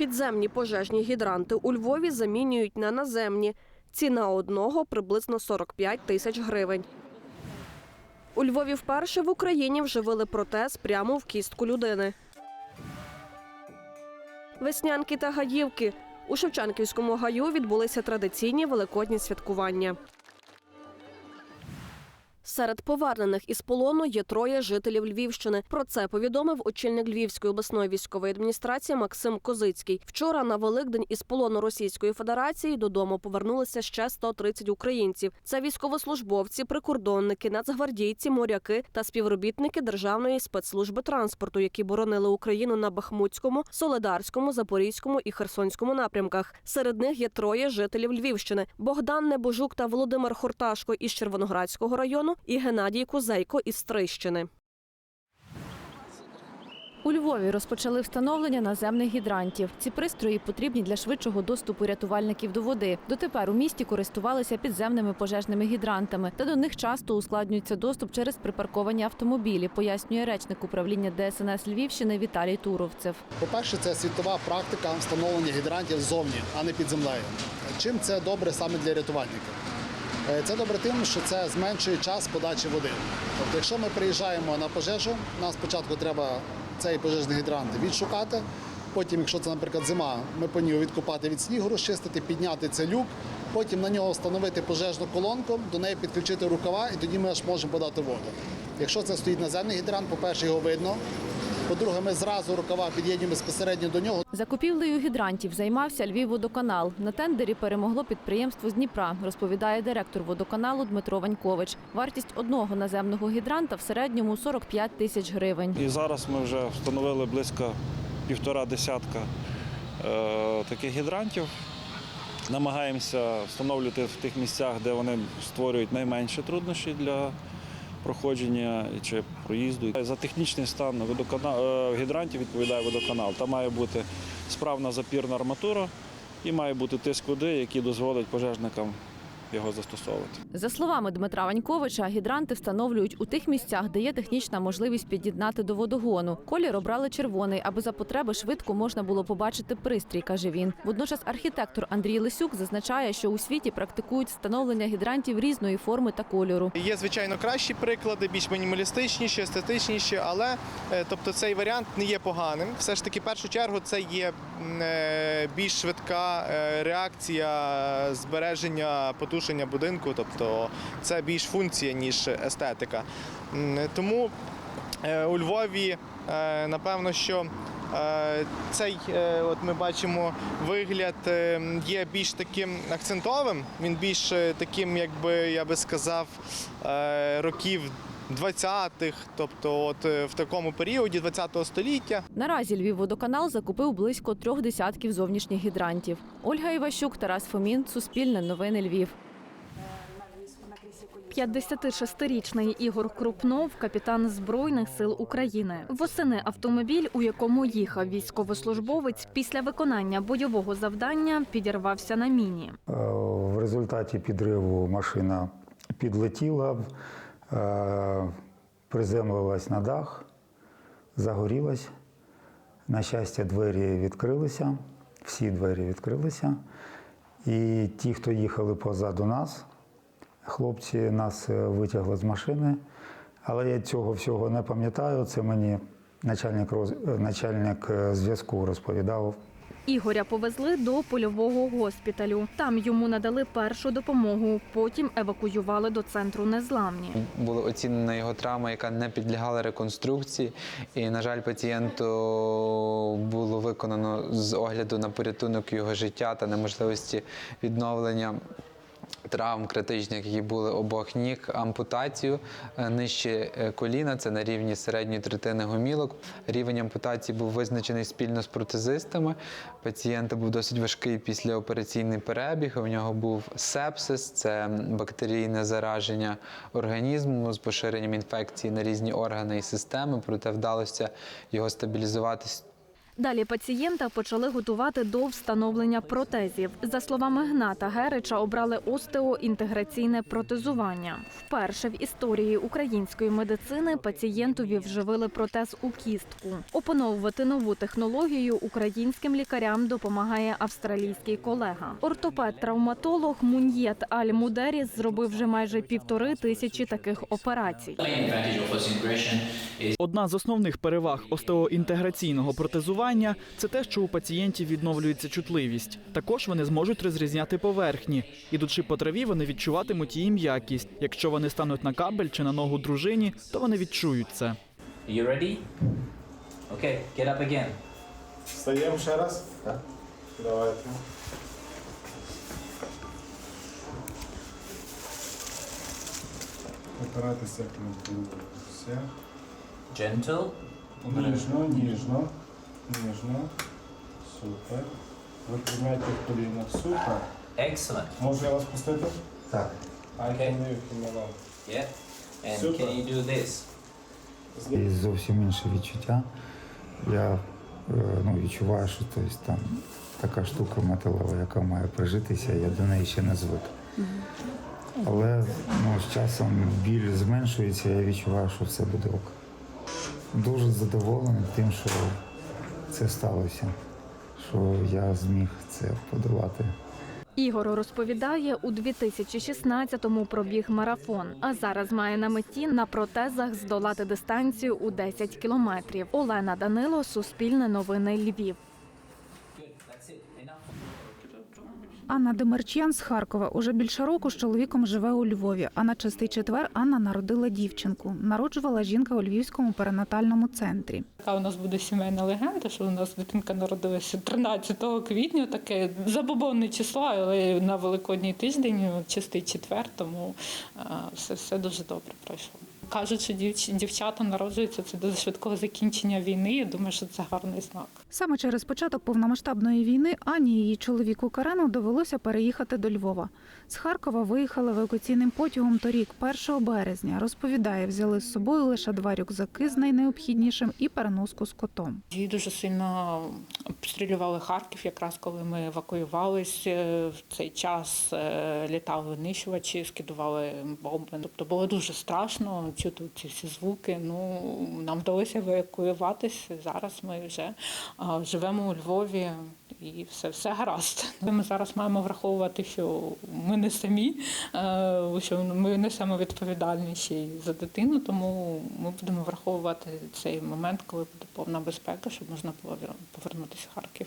Підземні пожежні гідранти у Львові замінюють на наземні. Ціна одного приблизно 45 тисяч гривень. У Львові вперше в Україні вживили протез прямо в кістку людини. Веснянки та гаївки. У Шевченківському гаю відбулися традиційні великодні святкування. Серед повернених із полону є троє жителів Львівщини. Про це повідомив очільник Львівської обласної військової адміністрації Максим Козицький. Вчора на Великдень із полону Російської Федерації додому повернулися ще 130 українців. Це військовослужбовці, прикордонники, нацгвардійці, моряки та співробітники Державної спецслужби транспорту, які боронили Україну на Бахмутському, Соледарському, Запорізькому і Херсонському напрямках. Серед них є троє жителів Львівщини: Богдан Небожук та Володимир Хорташко із Червоноградського району і Геннадій Кузейко із Стрищини. У Львові розпочали встановлення наземних гідрантів. Ці пристрої потрібні для швидшого доступу рятувальників до води. Дотепер у місті користувалися підземними пожежними гідрантами, та до них часто ускладнюється доступ через припарковані автомобілі, пояснює речник управління ДСНС Львівщини Віталій Туровцев. По-перше, це світова практика встановлення гідрантів ззовні, а не під землею. Чим це добре саме для рятувальників? Е, Це добре тим, що це зменшує час подачі води. Тобто, якщо ми приїжджаємо на пожежу, нам спочатку треба цей пожежний гідрант відшукати. Потім, якщо це, наприклад, зима, ми по нього відкопати від снігу, розчистити, підняти цей люк, потім на нього встановити пожежну колонку, до неї підключити рукава, і тоді ми аж можемо подати воду. Якщо це стоїть наземний гідрант, по-перше, його видно. По-друге, ми зразу рукава під'єднуємо безпосередньо до нього. Закупівлею гідрантів займався Львівводоканал. На тендері перемогло підприємство з Дніпра, розповідає директор водоканалу Дмитро Ванькович. Вартість одного наземного гідранта в середньому 45 тисяч гривень. І зараз ми вже встановили близько півтора десятка е, таких гідрантів. Намагаємося встановлювати в тих місцях, де вони створюють найменші труднощі для проходження чи проїзду. За технічний стан водоканал е, гідрантів відповідає водоканал. Там має бути справна запірна арматура і має бути тиск води, який дозволить пожежникам його застосовувати. За словами Дмитра Ваньковича, гідранти встановлюють у тих місцях, де є технічна можливість під'єднати до водогону. Колір обрали червоний, аби за потреби швидко можна було побачити пристрій, каже він. Водночас архітектор Андрій Лисюк зазначає, що у світі практикують встановлення гідрантів різної форми та кольору. Є звичайно кращі приклади, більш мінімалістичніші, естетичніші, але е, тобто цей варіант не є поганим. Все ж таки, в першу чергу, це є е, більш швидка е, реакція збереження потушення будинку, тобто це більш функція ніж естетика. Тому е, у Львові е, напевно, що е, цей, от ми бачимо, вигляд є більш таким акцентовим. Він більш таким, якби я би сказав, років 20-х, тобто от в такому періоді 20-го століття. Наразі Львівводоканал закупив близько трьох десятків зовнішніх гідрантів. Ольга Іващук, Тарас Фомін, Суспільне новини Львів. 56-річний Ігор Крупнов, капітан Збройних сил України. Восени автомобіль, у якому їхав військовослужбовець, після виконання бойового завдання підірвався на міні. Е, В результаті підриву машина підлетіла, е, приземлилась на дах, загорілась. На щастя, двері відкрилися, всі двері відкрилися. І ті, хто їхали позаду нас, хлопці нас е, витягли з машини. Але я цього всього не пам'ятаю. Це мені начальник, роз- е, начальник е, зв'язку розповідав Ігоря повезли до польового госпіталю. Там йому надали першу допомогу. Потім евакуювали до центру незламні. Була оцінена його травма, яка не підлягала реконструкції. І, на жаль, пацієнту було виконано з огляду на порятунок його життя та неможливості відновлення. Травм критичних, які були обох ніг, ампутацію е, нижче е, коліна, це на рівні середньої третини гомілок. Рівень ампутації був визначений спільно з протезистами. Пацієнта був досить важкий післяопераційний перебіг. У нього був сепсис, це бактерійне зараження організму з поширенням інфекції на різні органи і системи. Проте вдалося його стабілізувати Далі пацієнта почали готувати до встановлення протезів. За словами Гната Герича, обрали остеоінтеграційне протезування. Вперше в історії української медицини пацієнтові вживили протез у кістку. Опановувати нову технологію українським лікарям допомагає австралійський колега. Ортопед-травматолог Муньєт Аль Мудеріс зробив вже майже півтори тисячі таких операцій. Одна з основних переваг остеоінтеграційного протезування це те, що у пацієнтів відновлюється чутливість. Також вони зможуть розрізняти поверхні. Ідучи по траві, вони відчуватимуть її м'якість. Якщо вони стануть на кабель чи на ногу дружині, то вони відчують це. You ready? Okay, get up again. Встаємо ще раз. Так. Давайте. Опиратися як ми Все. Gentle. Ніжно, ніжно, ніжно. Супер. Ви приймаєте в. Супер. Excellent. Можу я вас пустити? Так. I can leave him alone. Yeah. And Super. can you do this? І зовсім інше відчуття. Я е, ну, відчуваю, що тобто, там така штука металева, яка має прижитися, я до неї ще не звик. Але ну, з часом біль зменшується, я відчуваю, що все буде ок. Дуже задоволений тим, що це сталося, що я зміг це подолати. Ігор розповідає, у 2016-му пробіг марафон, а зараз має на меті на протезах здолати дистанцію у 10 кілометрів. Олена Данило, Суспільне новини Львів. Анна Демерчян з Харкова уже більше року з чоловіком живе у Львові. А на чистий четвер Анна народила дівчинку. Народжувала жінка у Львівському перинатальному центрі. Така у нас буде сімейна легенда, що у нас дитинка народилася 13 квітня, таке забобонне число, але на великодній тиждень, чистий четвер, тому все, все дуже добре пройшло. Кажуть, що дівч- дівчата народжуються це до швидкого закінчення війни. Я думаю, що це гарний знак. Саме через початок повномасштабної війни Ані і її чоловіку Карену довелося переїхати до Львова. З Харкова виїхали евакуаційним потягом торік, 1 березня. Розповідає, взяли з собою лише два рюкзаки з найнеобхіднішим і переноску з котом. Її дуже сильно обстрілювали Харків, якраз коли ми евакуювалися. В цей час е, літали винищувачі, скидували бомби. Тобто було дуже страшно чути ці всі звуки. Ну нам вдалося евакуюватись. Зараз ми вже живемо у Львові. І все, все гаразд. Ми зараз маємо враховувати, що ми не самі, е, що ми несемо відповідальність ще за дитину, тому ми будемо враховувати цей момент, коли буде повна безпека, щоб можна було повернутися в Харків.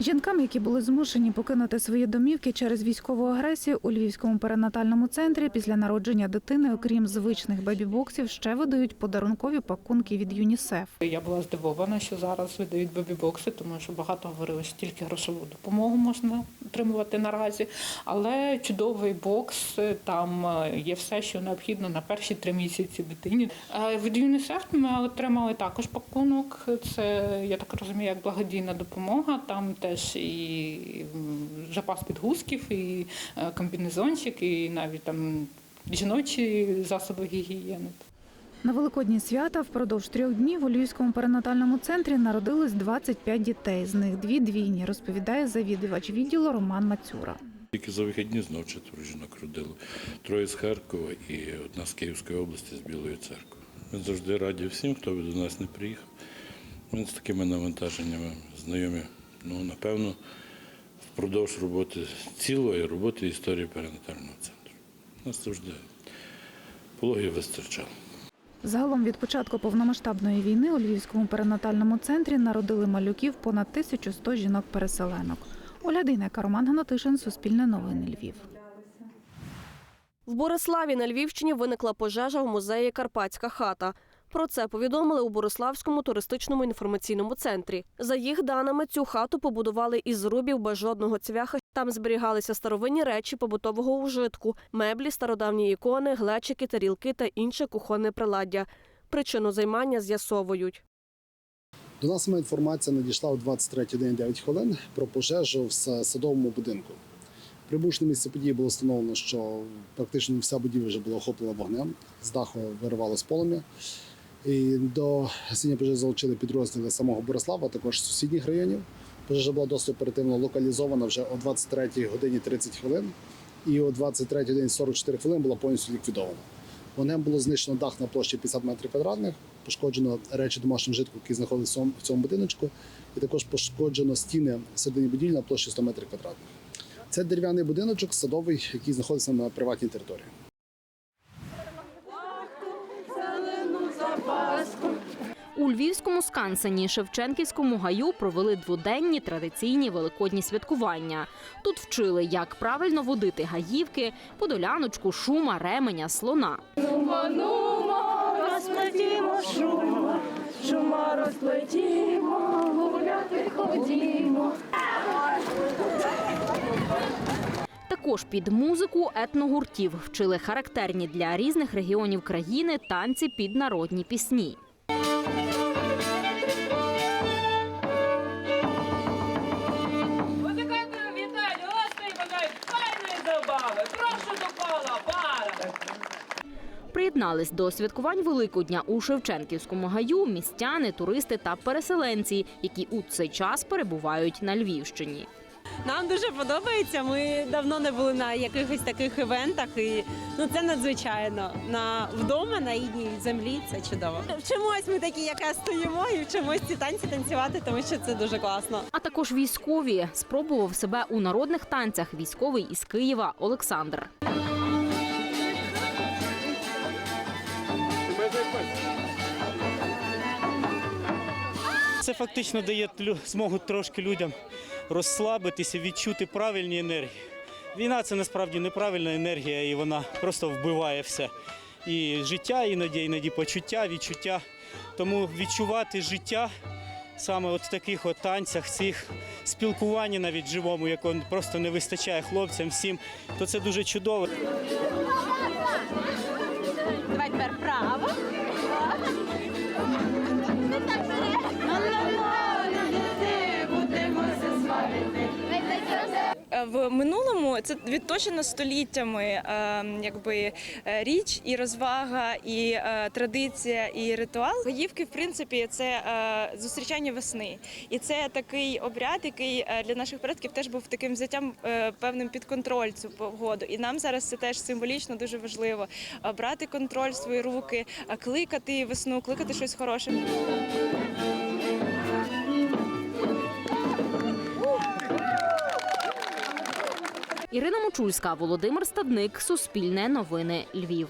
Жінкам, які були змушені покинути свої домівки через військову агресію у Львівському перинатальному центрі після народження дитини, окрім звичних бебі-боксів, ще видають подарункові пакунки від ЮНІСЕФ. Я була здивована, що зараз видають бебі-бокси, тому що багато говорили, що тільки грошову допомогу можна отримувати наразі. Але чудовий бокс, там е, є все, що необхідно на перші три місяці дитині. Е, Від ЮНІСЕФ ми отримали також пакунок. Це я так розумію, як благодійна допомога. Там теж і запас підгузків, і е, комбінезончик, і навіть там жіночі засоби гігієни. На великодні свята впродовж трьох днів у Львівському перинатальному центрі народилось 25 дітей. З них дві двійні, розповідає завідувач відділу Роман Мацюра. Тільки за вихідні знов четверо жінок родило. Троє з Харкова і одна з Київської області з Білої церкви. Ми завжди раді всім, хто до нас не приїхав. Ми з такими навантаженнями знайомі. Ну, напевно, впродовж роботи цілої роботи історії перинатального центру. У Нас завжди пологів вистачало. Загалом від початку повномасштабної війни у Львівському перинатальному центрі народили малюків понад 1100 жінок-переселенок. Оля Дейнека, Роман Гнатишин, Суспільне новини Львів. В Бориславі на Львівщині виникла пожежа в музеї Карпатська хата. Про це повідомили у Бориславському туристичному інформаційному центрі. За їх даними, цю хату побудували із зрубів без жодного цвяха. Там зберігалися старовинні речі побутового ужитку, меблі, стародавні ікони, глечики, тарілки та інше кухонне приладдя. Причину займання з'ясовують. До нас інформація надійшла о 23 годині 9 хвилин про пожежу в садовому будинку. Прибувши на місце події було встановлено, що практично вся будівля вже була охоплена вогнем, з даху виривалось полум'я. І до гасіння пожежі залучили підрозділи самого Борислава, також сусідніх районів. Пожежа була досить оперативно локалізована вже о 23 годині 30 хвилин, і о 23 годині 44 хвилин була повністю ліквідована. Вогнем було знищено дах на площі 50 метрів квадратних, пошкоджено речі домашнього житку, які знаходилися в цьому будиночку, і також пошкоджено стіни середині будівлі на площі 100 метрів квадратних. Це дерев'яний будиночок садовий, який знаходиться на приватній території. У львівському скансені Шевченківському гаю провели дводенні традиційні великодні святкування. Тут вчили, як правильно водити гаївки, подоляночку, шума, ременя, слона. розплетімо шума, шума розплетімо, гуляти ходімо. Також під музику етногуртів вчили характерні для різних регіонів країни танці під народні пісні. Приєднались до святкувань Великодня у Шевченківському гаю містяни, туристи та переселенці, які у цей час перебувають на Львівщині. Нам дуже подобається. Ми давно не були на якихось таких івентах, і ну це надзвичайно. На вдома на рідній землі це чудово. Вчимось ми такі, яка стоїмо, і вчимось ці танці танцювати, тому що це дуже класно. А також військові спробував себе у народних танцях військовий із Києва Олександр. Це фактично дає змогу трошки людям розслабитися, відчути правильні енергії. Війна це насправді неправильна енергія, і вона просто вбиває все. І життя, іноді, іноді почуття, відчуття. Тому відчувати життя саме от в таких от танцях, цих спілкуванні навіть живому, якого просто не вистачає хлопцям всім, то це дуже чудово. Давай тепер право. В минулому це відточено століттями е, якби е, річ і розвага, і е, традиція, і ритуал. Гаївки, в принципі, це е, зустрічання весни, і це такий обряд, який е, для наших предків теж був таким взяттям е, певним під контроль цю погоду. І нам зараз це теж символічно дуже важливо е, брати контроль в свої руки, е, кликати весну, кликати щось хороше. Ірина Мочульська, Володимир Стадник, Суспільне новини, Львів.